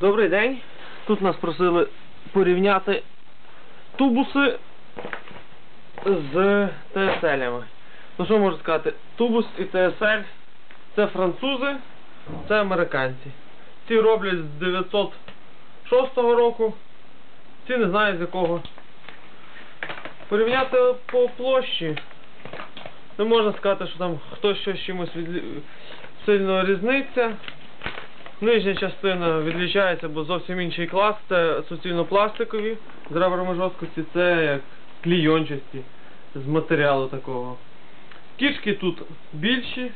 Добрий день. Тут нас просили порівняти тубуси з ТСЛями. Ну що можу сказати? Тубус і ТСЛ це французи, це американці. Ці роблять з 906 року, ці не знаю з якого. Порівняти по площі. Не можна сказати, що там хтось щось чимось відлі... сильно різниця. Нижня частина відлічається, бо зовсім інший клас. Це суцільно-пластикові з ребрами жорсткості, це як клійончасті з матеріалу такого. Кішки тут більші,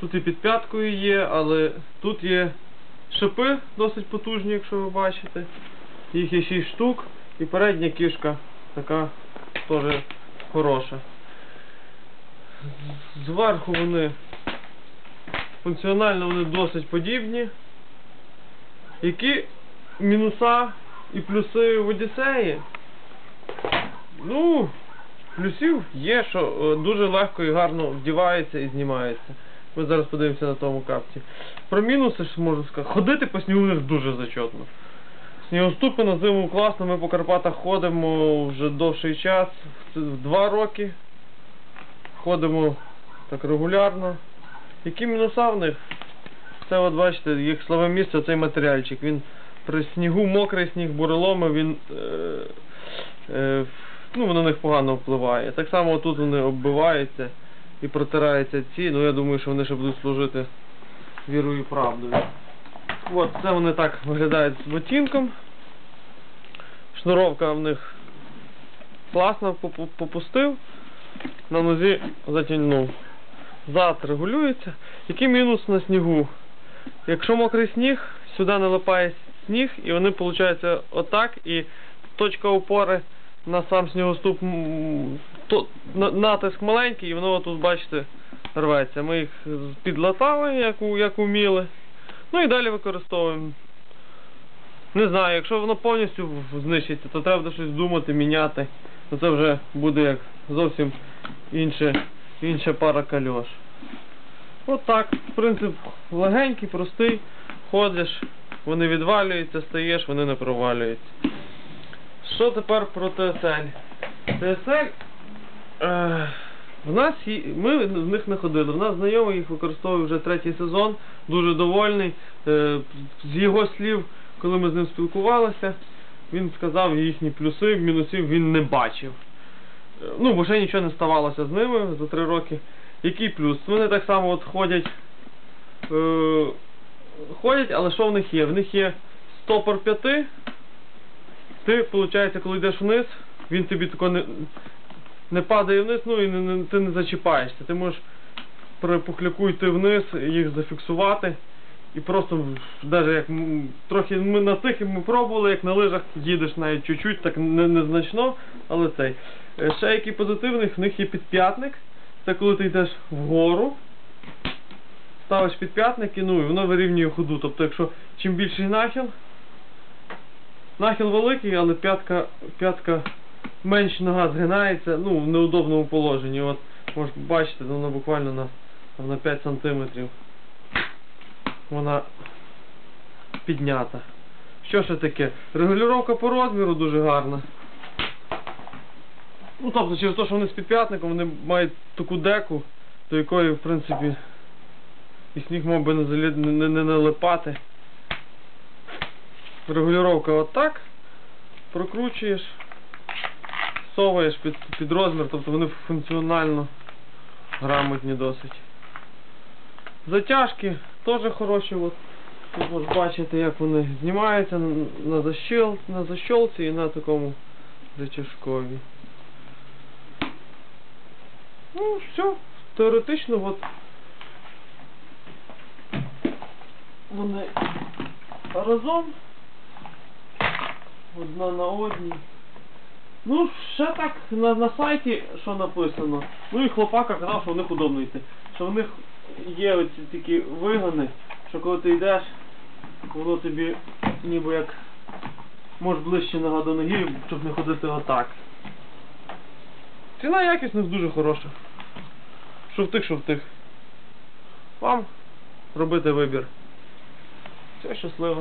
тут і під п'яткою є, але тут є шипи досить потужні, якщо ви бачите. Їх є 6 штук і передня кішка така теж хороша. Зверху вони функціонально вони досить подібні. Які мінуса і плюси в Одіссеї? Ну, плюсів є, що е, дуже легко і гарно вдівається і знімається. Ми зараз подивимося на тому капці. Про мінуси ж можу сказати. Ходити по снігу них дуже зачетно. Снігоступи на зиму класно, ми по Карпатах ходимо вже довший час, в два роки. Ходимо так регулярно. Які мінуса в них? Це от бачите, їх слабе місце цей матеріальчик. Він при снігу, мокрий сніг, буреломи, він е, е, ну, на них погано впливає. Так само тут вони оббиваються і протираються ці, ну я думаю, що вони ще будуть служити вірою і правдою. От, це вони так виглядають з ботинком. Шнуровка в них класно попустив, на нозі затягнув. Зад регулюється. Який мінус на снігу? Якщо мокрий сніг, сюди налипає сніг, і вони виходить отак, і точка опори на сам снігоступ то, натиск маленький, і воно тут, бачите, рветься. Ми їх підлатали, як, як уміли. Ну і далі використовуємо. Не знаю, якщо воно повністю знищиться, то треба щось думати, міняти. Це вже буде як зовсім інше, інша пара кальош. От так, принцип легенький, простий. Ходиш, вони відвалюються, стаєш, вони не провалюються. Що тепер про ТСЛ? ТСЛ. Е, в нас ми в них не ходили. В нас знайомий їх використовує вже третій сезон, дуже довольний. Е, з його слів, коли ми з ним спілкувалися, він сказав їхні плюси, мінусів він не бачив. Е, Ну, бо ще нічого не ставалося з ними за три роки. Який плюс? Вони так само от ходять. Е, ходять, але що в них є? В них є стопор 5. Ти, виходить, коли йдеш вниз, він тобі тако не, не падає вниз, ну і не, не, ти не зачіпаєшся. Ти можеш при пухляку йти вниз, їх зафіксувати. І просто навіть як трохи ми на тих ми пробували, як на лижах їдеш навіть чуть-чуть, так не, незначно, але цей. Е, Ще який позитивний, в них є підп'ятник. Це коли ти йдеш вгору, ставиш підп'ятник і ну, і воно вирівнює ходу. Тобто, якщо чим більший нахил, нахил великий, але п'ятка, п'ятка менше нога згинається, ну, в неудобному положенні. От, можете бачити, воно буквально на, на 5 сантиметрів. Вона піднята. Що ще таке? Регулювання по розміру дуже гарна. Ну, тобто, через те, що вони з підп'ятником, вони мають таку деку, до якої, в принципі, і сніг мав би не, не, не, не налипати. Регулювання отак. Прокручуєш, соваєш під, під розмір, тобто вони функціонально грамотні досить. Затяжки теж хороші. От. Тут можеш бачити, як вони знімаються на, защіл, на защолці і на такому затяжкові. Ну, все, теоретично от вони разом одна на одній. Ну, ще так на, на сайті, що написано. Ну і хлопака казав, що в них удобно йти. Що в них є оці такі вигони, що коли ти йдеш, воно тобі ніби як може ближче нога до ноги, щоб не ходити отак. Ціна якість у нас дуже хороша. Що в тих, що в тих. Вам робити вибір. Все щасливо.